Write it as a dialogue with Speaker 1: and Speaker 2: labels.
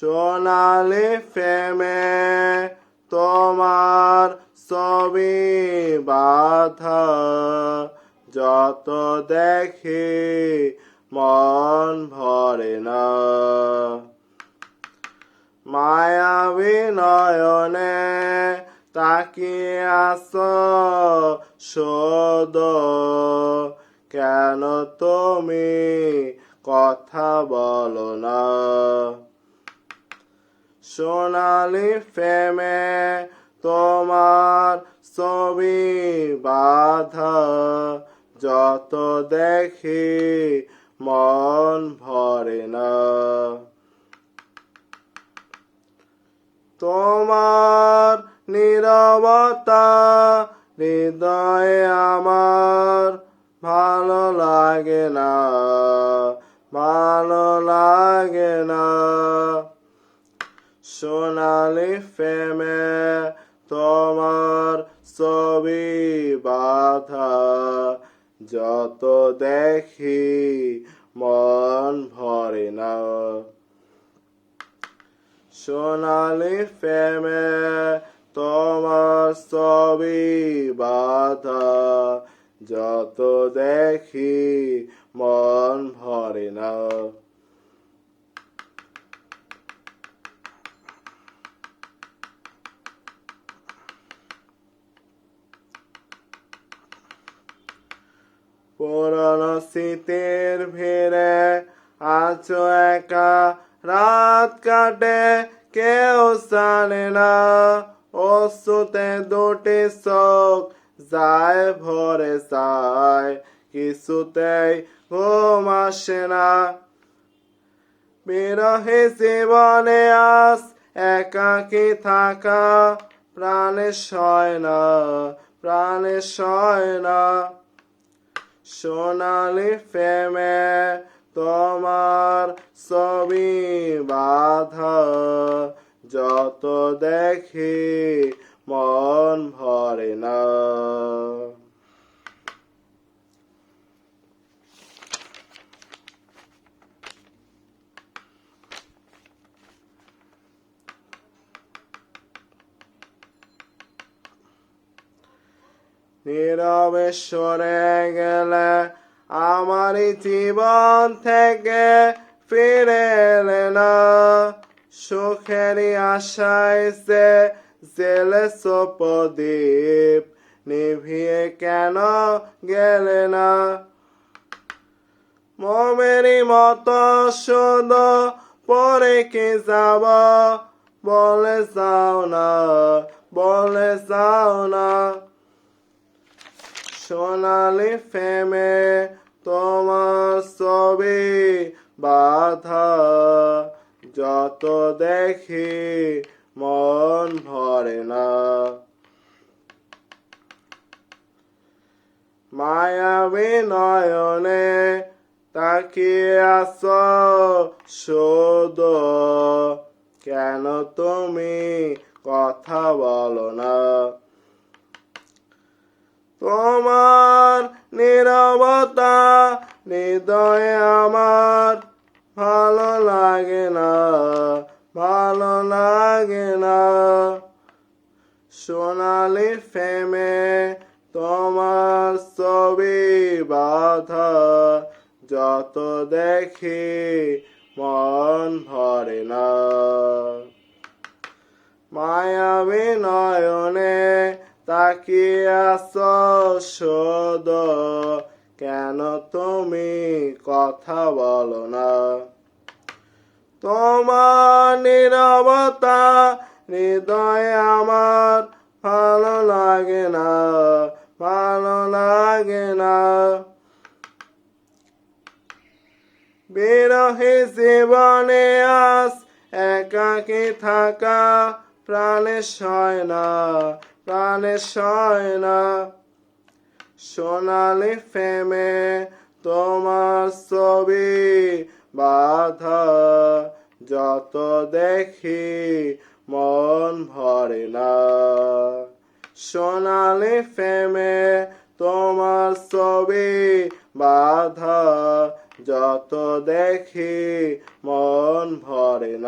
Speaker 1: সোনালি ফেমে তোমার ছবি বাধা। যত দেখি মন ভরে না। মায়াবী নয়নে তাকিয়ে আস শোধ কেন তুমি কথা বলো না? সোনালি ফেমে তোমার ছবি বাধা, যত দেখি মন ভরে না। তোমার নীরবতা হৃদয়ে আমার ভালো লাগে না, ভালো লাগে না। সোনালি ফেমে তোমার ছবি বাধা। যত দেখি মন ভরে না। সোনালি ফেমে তোমার ছবি বাধা। যত দেখি মন ভরে না। পুরনো শীতের ভিড়ে আছো একা, রাত কাটে, কেউ জানে না। অসুতে দুটি চোখ যায়, ভরে যায়, কিছুতেই ঘুম আসে না। বিরহে জীবনে আস একাকি থাকা প্রাণে সয় না প্রাণে সয় না। সোনালি ফেমে তোমার ছবি বাধা। যত দেখি মন ভরে না নীরবে সরে গেলে আমারই জীবন থেকে ফিরে এলে না। সুখেরই আশায় সে জেলে সপদীপ নিভিয়ে কেন গেলে না? মোমেরই মতো শুধু পরে কি যাব? বলে যাও না, বলে যাও না। সোনালি ফেমে তোমার ছবি বাধা। যত দেখি মন ভরে না। মায়াবী নয়নে তাকিয়ে আস কেন তুমি কথা বলো না? তোমার নীরবতা হৃদয়ে আমার ভালো লাগে না, ভালো লাগে না। সোনালি ফেমে তোমার ছবি বাধা, যত দেখি মন ভরে না। মায়াবী নয়নে তাকিয়ে শোধ কেন তুমি কথা বলো না? তোমার নীরবতা হৃদয় আমার ভালো লাগে না, ভালো লাগে না। বিরহে জীবনে আস একাকে থাকা প্রাণে সয় না প্রাণে সয় না। সোনালি ফেমে তোমার ছবি বাধা। যত দেখি মন ভরে না। সোনালি ফেমে তোমার ছবি বাধা। যত দেখি মন ভরে